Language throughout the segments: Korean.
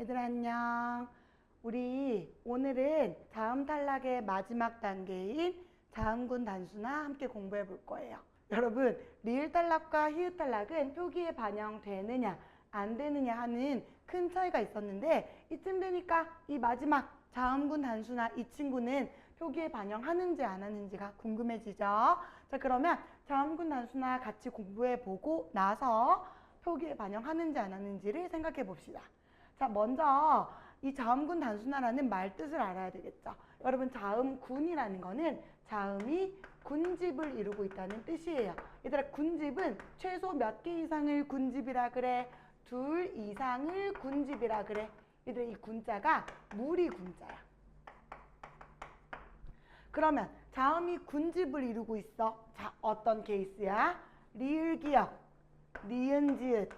얘들아 안녕. 우리 오늘은 자음 탈락의 마지막 단계인 자음군 단수나 함께 공부해 볼 거예요. 여러분, 리을 탈락과 히읗 탈락은 표기에 반영되느냐 안 되느냐 하는 큰 차이가 있었는데 이쯤 되니까 이 마지막 자음군 단수나 이 친구는 표기에 반영하는지 안 하는지가 궁금해지죠. 자, 그러면 자음군 단수나 같이 공부해 보고 나서 표기에 반영하는지 안 하는지를 생각해 봅시다. 자, 먼저 이 자음군 단순화라는 말 뜻을 알아야 되겠죠. 여러분, 자음군이라는 거는 자음이 군집을 이루고 있다는 뜻이에요. 얘들아, 군집은 최소 몇 개 이상을 군집이라 그래? 둘 이상을 군집이라 그래. 얘들아, 이 군자가 무리 군자야. 그러면 자음이 군집을 이루고 있어. 자, 어떤 케이스야? 리을 기역, 리은 지읒,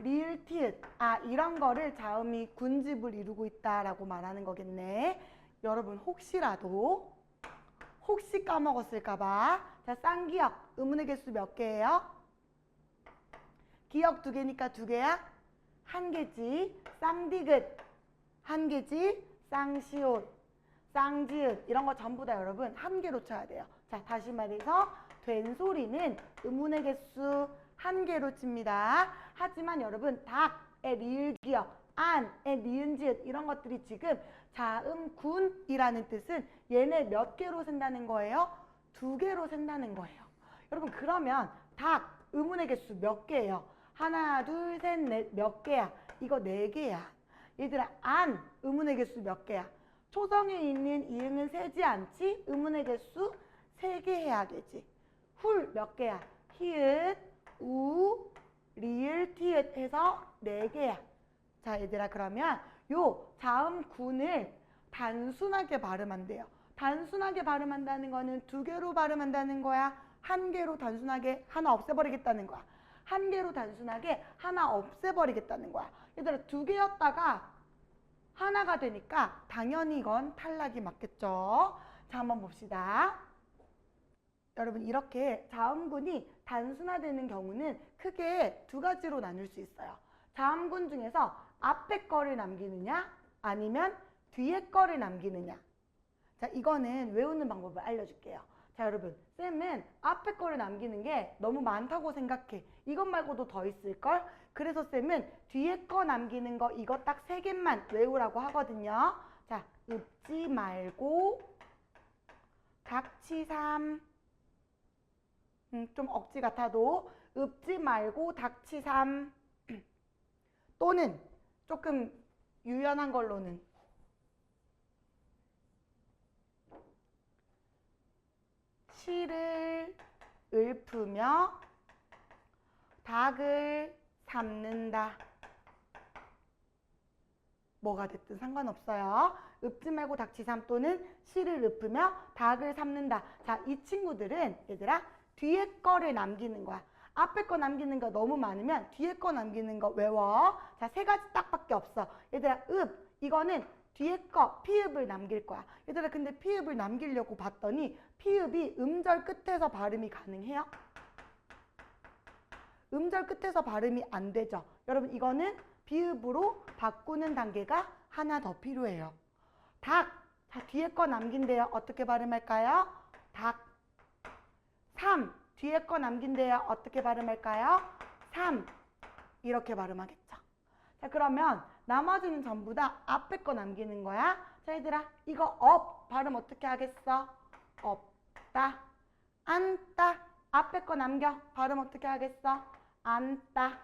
리을 티읕 아 이런 거를 자음이 군집을 이루고 있다라고 말하는 거겠네. 여러분 혹시라도 혹시 까먹었을까봐 자 쌍기역 의문의 개수 몇 개예요? 기역 두 개니까 두 개야? 한 개지 쌍디귿 한 개지 쌍시옷 쌍지읒 이런 거 전부 다 여러분 한 개로 쳐야 돼요. 자 다시 말해서 된 소리는 의문의 개수 한 개로 칩니다. 하지만 여러분 닭의 리을 기역, 안의 니은 지읒 이런 것들이 지금 자음군이라는 뜻은 얘네 몇 개로 센다는 거예요? 두 개로 센다는 거예요. 여러분 그러면 닭 의문의 개수 몇 개예요? 하나, 둘, 셋, 넷 몇 개야? 이거 네 개야. 얘들아 안 의문의 개수 몇 개야? 초성에 있는 이응은 세지 않지? 의문의 개수 세 개 해야 되지. 훌 몇 개야? 히읗, 우, 리을, 티읕 해서 네 개야. 자, 얘들아 그러면 요 자음 군을 단순하게 발음한대요. 단순하게 발음한다는 거는 두 개로 발음한다는 거야. 한 개로 단순하게 하나 없애버리겠다는 거야. 한 개로 단순하게 하나 없애버리겠다는 거야. 얘들아 두 개였다가 하나가 되니까 당연히 이건 탈락이 맞겠죠. 자, 한번 봅시다. 여러분 이렇게 자음군이 단순화되는 경우는 크게 두 가지로 나눌 수 있어요. 자음군 중에서 앞에 거를 남기느냐 아니면 뒤에 거를 남기느냐. 자 이거는 외우는 방법을 알려줄게요. 자 여러분 쌤은 앞에 거를 남기는 게 너무 많다고 생각해. 이것 말고도 더 있을걸? 그래서 쌤은 뒤에 거 남기는 거 이거 딱 세 개만 외우라고 하거든요. 자 읊지 말고 각치삼 음, 좀 억지 같아도 읊지 말고 닥치삼 또는 조금 유연한 걸로는 시를 읊으며 닭을 삼는다. 뭐가 됐든 상관없어요. 읊지 말고 닥치삼 또는 시를 읊으며 닭을 삼는다. 자, 이 친구들은 얘들아 뒤에 거를 남기는 거야. 앞에 거 남기는 거 너무 많으면 뒤에 거 남기는 거 외워. 자, 세 가지 딱밖에 없어. 얘들아, 읍. 이거는 뒤에 거, 피읍을 남길 거야. 얘들아, 근데 피읍을 남기려고 봤더니 피읍이 음절 끝에서 발음이 가능해요? 음절 끝에서 발음이 안 되죠. 여러분, 이거는 비읍으로 바꾸는 단계가 하나 더 필요해요. 닭. 자, 뒤에 거 남긴대요. 어떻게 발음할까요? 닭. 삼. 뒤에 거 남긴대요. 어떻게 발음할까요? 삼. 이렇게 발음하겠죠. 자, 그러면 나머지는 전부 다 앞에 거 남기는 거야. 자, 얘들아, 이거 업. 발음 어떻게 하겠어? 없다. 앉다. 앞에 거 남겨. 발음 어떻게 하겠어? 앉다.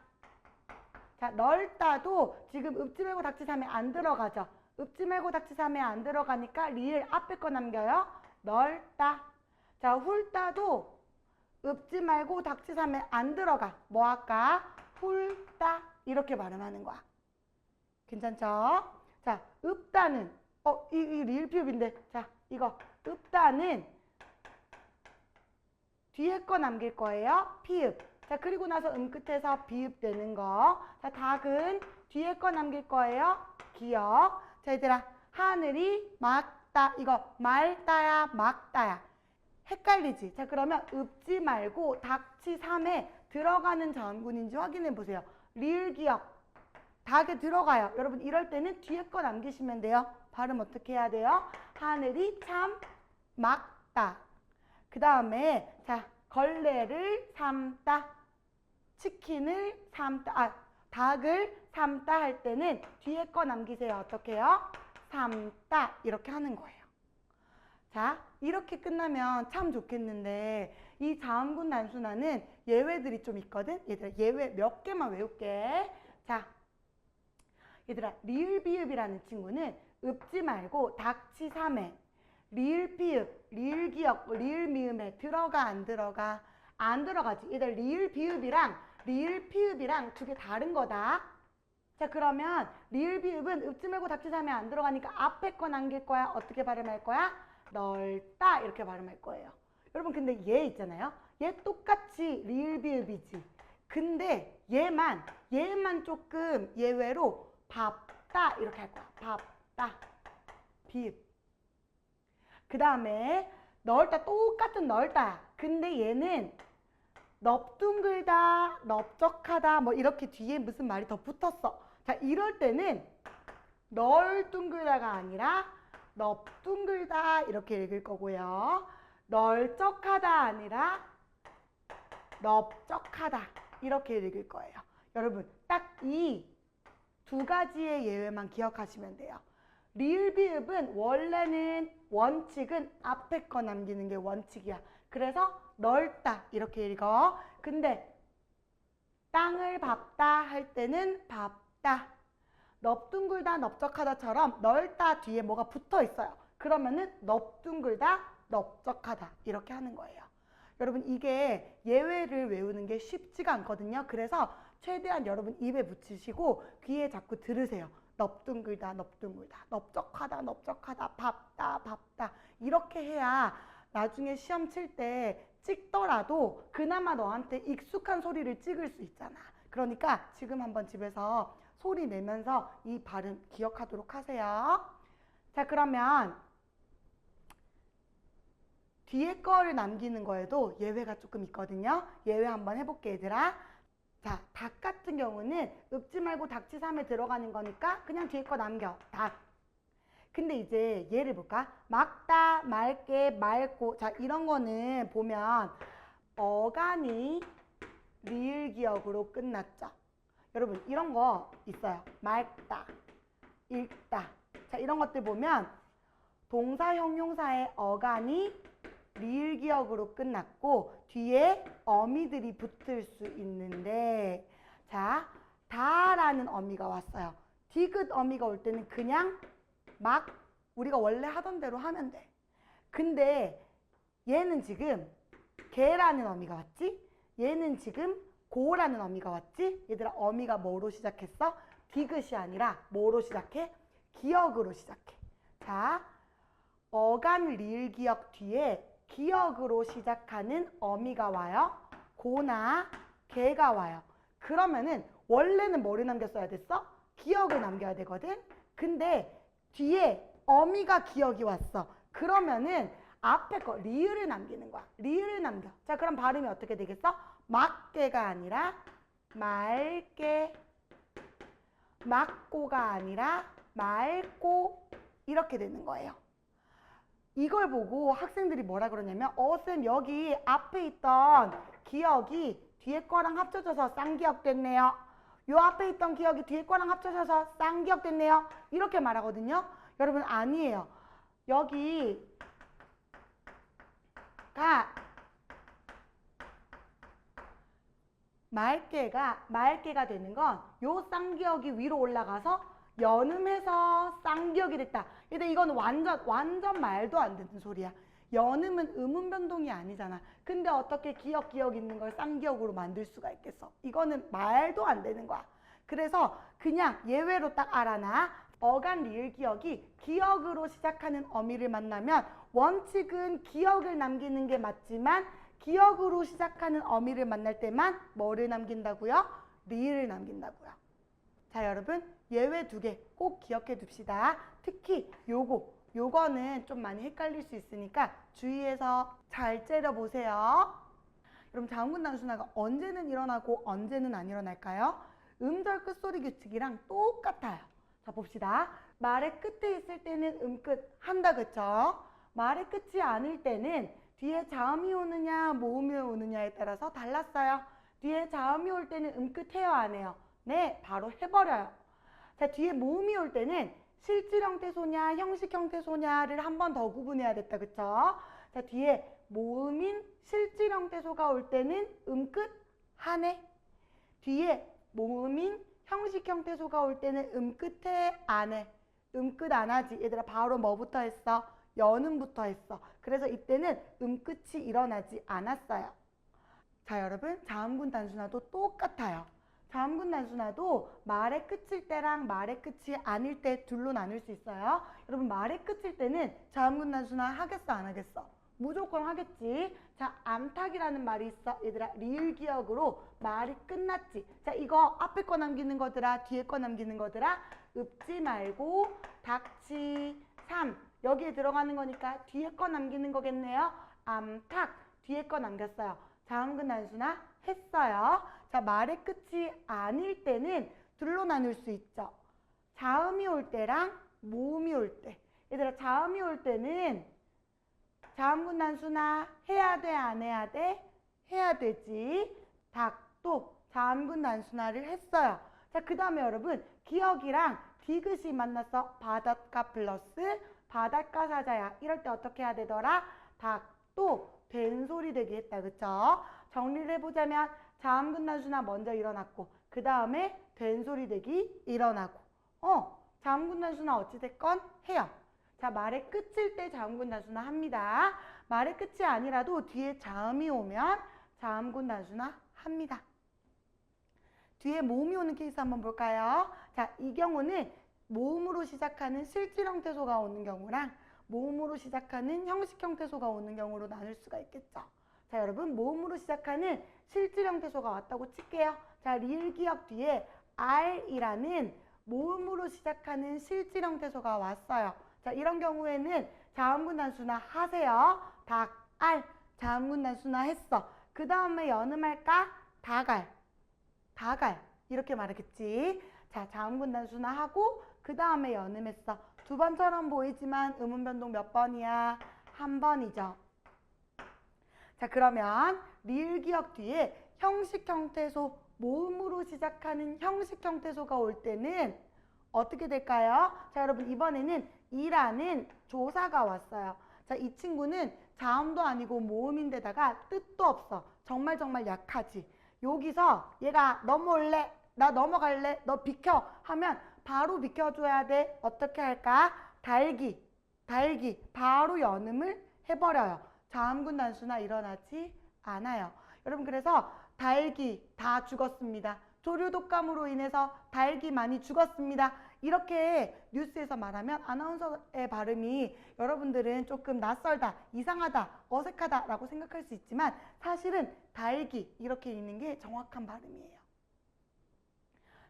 자, 넓다도 지금 읍지 말고 닥치삼에 안 들어가죠. 읍지 말고 닥치삼에 안 들어가니까 리을 앞에 거 남겨요. 넓다. 자, 훌다도 읍지 말고 닥치삼에 안 들어가. 뭐 할까? 훌다. 이렇게 발음하는 거야. 괜찮죠? 자, 읍다는 어, 이, 이 리을 피읍인데. 자, 이거 읍다는 뒤에 거 남길 거예요. 피읍. 자, 그리고 나서 음 끝에서 비읍 되는 거. 자, 닭은 뒤에 거 남길 거예요. 기억. 자, 얘들아. 하늘이 맑다. 이거 맑다야, 막다야. 헷갈리지? 자, 그러면 읍지 말고 닥치 3에 들어가는 자음군인지 확인해 보세요. 리을 기억. 닭에 들어가요. 여러분 이럴 때는 뒤에 거 남기시면 돼요. 발음 어떻게 해야 돼요? 하늘이 참 막다. 그 다음에 자 걸레를 삶다. 치킨을 삶다. 아 닭을 삶다 할 때는 뒤에 거 남기세요. 어떻게 해요? 삶다 이렇게 하는 거예요. 자, 이렇게 끝나면 참 좋겠는데 이 자음군 단순화는 예외들이 좀 있거든. 얘들아 예외 몇 개만 외울게. 자, 얘들아 리을 비읍이라는 친구는 읍지 말고 닥치 삼에 리을 비읍, 리을 기억, 리을 미음에 들어가 안 들어가? 안 들어가지. 얘들 리을 비읍이랑 리을 피읍이랑 두 개 다른 거다. 자 그러면 리을 비읍은 읍지 말고 닥치 삼에 안 들어가니까 앞에 거 남길 거야. 어떻게 발음할 거야? 넓다 이렇게 발음할 거예요. 여러분 근데 얘 있잖아요. 얘 똑같이 리을 비읍이지. 근데 얘만 얘만 조금 예외로 밥다 이렇게 할 거야. 밥다 비읍. 그 다음에 넓다 똑같은 넓다. 근데 얘는 넙둥글다, 넓적하다 뭐 이렇게 뒤에 무슨 말이 더 붙었어. 자 이럴 때는 널둥글다가 아니라 넙둥글다 이렇게 읽을 거고요. 널쩍하다 아니라 넓적하다 이렇게 읽을 거예요. 여러분 딱 이 두 가지의 예외만 기억하시면 돼요. 리을 비읍은 원래는 원칙은 앞에 거 남기는 게 원칙이야. 그래서 넓다 이렇게 읽어. 근데 땅을 밟다 할 때는 밟다. 넙둥글다 넓적하다처럼 넓다 뒤에 뭐가 붙어 있어요. 그러면은 넙둥글다 넓적하다 이렇게 하는 거예요. 여러분 이게 예외를 외우는 게 쉽지가 않거든요. 그래서 최대한 여러분 입에 붙이시고 귀에 자꾸 들으세요. 넙둥글다 넙둥글다 넓적하다 넓적하다 밟다 밟다 이렇게 해야 나중에 시험 칠 때 찍더라도 그나마 너한테 익숙한 소리를 찍을 수 있잖아. 그러니까 지금 한번 집에서 소리 내면서 이 발음 기억하도록 하세요. 자 그러면 뒤에 거를 남기는 거에도 예외가 조금 있거든요. 예외 한번 해볼게 얘들아. 자, 닭 같은 경우는 읍지 말고 닥치삼에 들어가는 거니까 그냥 뒤에 거 남겨. 닭. 근데 이제 얘를 볼까? 막다, 맑게, 맑고. 자, 이런 거는 보면 어간이 리을 기억으로 끝났죠. 여러분, 이런 거 있어요. 맑다, 읽다. 자, 이런 것들 보면 동사 형용사의 어간이 리을 기억으로 끝났고 뒤에 어미들이 붙을 수 있는데 자 다라는 어미가 왔어요. 디귿 어미가 올 때는 그냥 막 우리가 원래 하던 대로 하면 돼. 근데 얘는 지금 개라는 어미가 왔지? 얘는 지금 고라는 어미가 왔지? 얘들아 어미가 뭐로 시작했어? 디귿이 아니라 뭐로 시작해? 기억으로 시작해. 자 어간 리을 기억 뒤에 기억으로 시작하는 어미가 와요. 고나 개가 와요. 그러면은 원래는 뭐를 남겼어야 됐어? 기억을 남겨야 되거든. 근데 뒤에 어미가 기억이 왔어. 그러면은 앞에 거 리을을 남기는 거야. 리을을 남겨. 자, 그럼 발음이 어떻게 되겠어? 막개가 아니라 맑게 막고가 아니라 맑고 이렇게 되는 거예요. 이걸 보고 학생들이 뭐라 그러냐면 어쌤 여기 앞에 있던 기억이 뒤에 거랑 합쳐져서 쌍기억 됐네요. 요 앞에 있던 기억이 뒤에 거랑 합쳐져서 쌍기억 됐네요. 이렇게 말하거든요. 여러분 아니에요. 여기가 맑게가 맑게가 되는 건 요 쌍기억이 위로 올라가서 연음해서 쌍기억이 됐다. 근데 이건 완전 완전 말도 안 되는 소리야. 연음은 음운 변동이 아니잖아. 근데 어떻게 기억 기억 있는 걸 쌍기억으로 만들 수가 있겠어? 이거는 말도 안 되는 거야. 그래서 그냥 예외로 딱 알아놔. 어간 리을 기억이 기억으로 시작하는 어미를 만나면 원칙은 기억을 남기는 게 맞지만 기억으로 시작하는 어미를 만날 때만 뭐를 남긴다고요? 리을 남긴다고요. 자 여러분 예외 두 개 꼭 기억해 둡시다. 특히 요거 요거는 좀 많이 헷갈릴 수 있으니까 주의해서 잘 째려 보세요. 여러분 자음군 단순화가 언제는 일어나고 언제는 안 일어날까요? 음절 끝소리 규칙이랑 똑같아요. 자, 봅시다. 말의 끝에 있을 때는 음끝 한다, 그쵸? 말의 끝이 아닐 때는 뒤에 자음이 오느냐, 모음이 오느냐에 따라서 달랐어요. 뒤에 자음이 올 때는 음끝 해요, 안 해요? 네, 바로 해버려요. 자, 뒤에 모음이 올 때는 실질 형태소냐, 형식 형태소냐를 한 번 더 구분해야 됐다, 그쵸? 자, 뒤에 모음인 실질 형태소가 올 때는 음끝 하네. 뒤에 모음인 형식 형태소가 올 때는 음끝에 안 해. 음끝 안 하지. 얘들아 바로 뭐부터 했어? 연음부터 했어. 그래서 이때는 음끝이 일어나지 않았어요. 자 여러분 자음군 단순화도 똑같아요. 자음군 단순화도 말의 끝일 때랑 말의 끝이 아닐 때 둘로 나눌 수 있어요. 여러분 말의 끝일 때는 자음군 단순화 하겠어 안 하겠어? 무조건 하겠지. 자, 암탉이라는 말이 있어. 얘들아, 리을 기억으로 말이 끝났지. 자, 이거 앞에 거 남기는 거더라, 뒤에 거 남기는 거더라. 읍지 말고 닥치 삼 여기에 들어가는 거니까 뒤에 거 남기는 거겠네요. 암탉 뒤에 거 남겼어요. 자음근 단수나 했어요. 자, 말의 끝이 아닐 때는 둘로 나눌 수 있죠. 자음이 올 때랑 모음이 올 때. 얘들아, 자음이 올 때는 자음군 단수나 해야 돼, 안 해야 돼? 해야 되지. 닭도 자음군 단수나를 했어요. 자, 그 다음에 여러분, 기억이랑 디귿이 만나서 바닷가 플러스 바닷가 사자야. 이럴 때 어떻게 해야 되더라? 닭도 된소리 되게 했다. 그쵸? 정리를 해보자면 자음군 단수나 먼저 일어났고 그 다음에 된소리 되기 일어나고 어, 자음군 단수나 어찌됐건 해요. 자, 말의 끝일 때 자음군 단수나 합니다. 말의 끝이 아니라도 뒤에 자음이 오면 자음군 단수나 합니다. 뒤에 모음이 오는 케이스 한번 볼까요? 자, 이 경우는 모음으로 시작하는 실질 형태소가 오는 경우랑 모음으로 시작하는 형식 형태소가 오는 경우로 나눌 수가 있겠죠. 자, 여러분 모음으로 시작하는 실질 형태소가 왔다고 칠게요. 자, 리을 기억 뒤에 R이라는 모음으로 시작하는 실질 형태소가 왔어요. 자, 이런 경우에는 자음군 단수나 하세요. 닭, 알, 자음군 단수나 했어. 그 다음에 연음할까? 다갈, 다갈. 이렇게 말했겠지. 자, 자음군 단수나 하고 그 다음에 연음했어. 두 번처럼 보이지만 음운 변동 몇 번이야? 한 번이죠. 자, 그러면 리을 기억 뒤에 형식 형태소, 모음으로 시작하는 형식 형태소가 올 때는 어떻게 될까요? 자, 여러분 이번에는 이라는 조사가 왔어요. 자, 이 친구는 자음도 아니고 모음인데다가 뜻도 없어. 정말 정말 약하지. 여기서 얘가 넘어올래? 나 넘어갈래? 너 비켜? 하면 바로 비켜줘야 돼. 어떻게 할까? 달기, 달기. 바로 연음을 해버려요. 자음군 단수나 일어나지 않아요. 여러분 그래서 달기 다 죽었습니다. 조류 독감으로 인해서 달기 많이 죽었습니다. 이렇게 뉴스에서 말하면 아나운서의 발음이 여러분들은 조금 낯설다, 이상하다, 어색하다라고 생각할 수 있지만 사실은 달기 이렇게 읽는 게 정확한 발음이에요.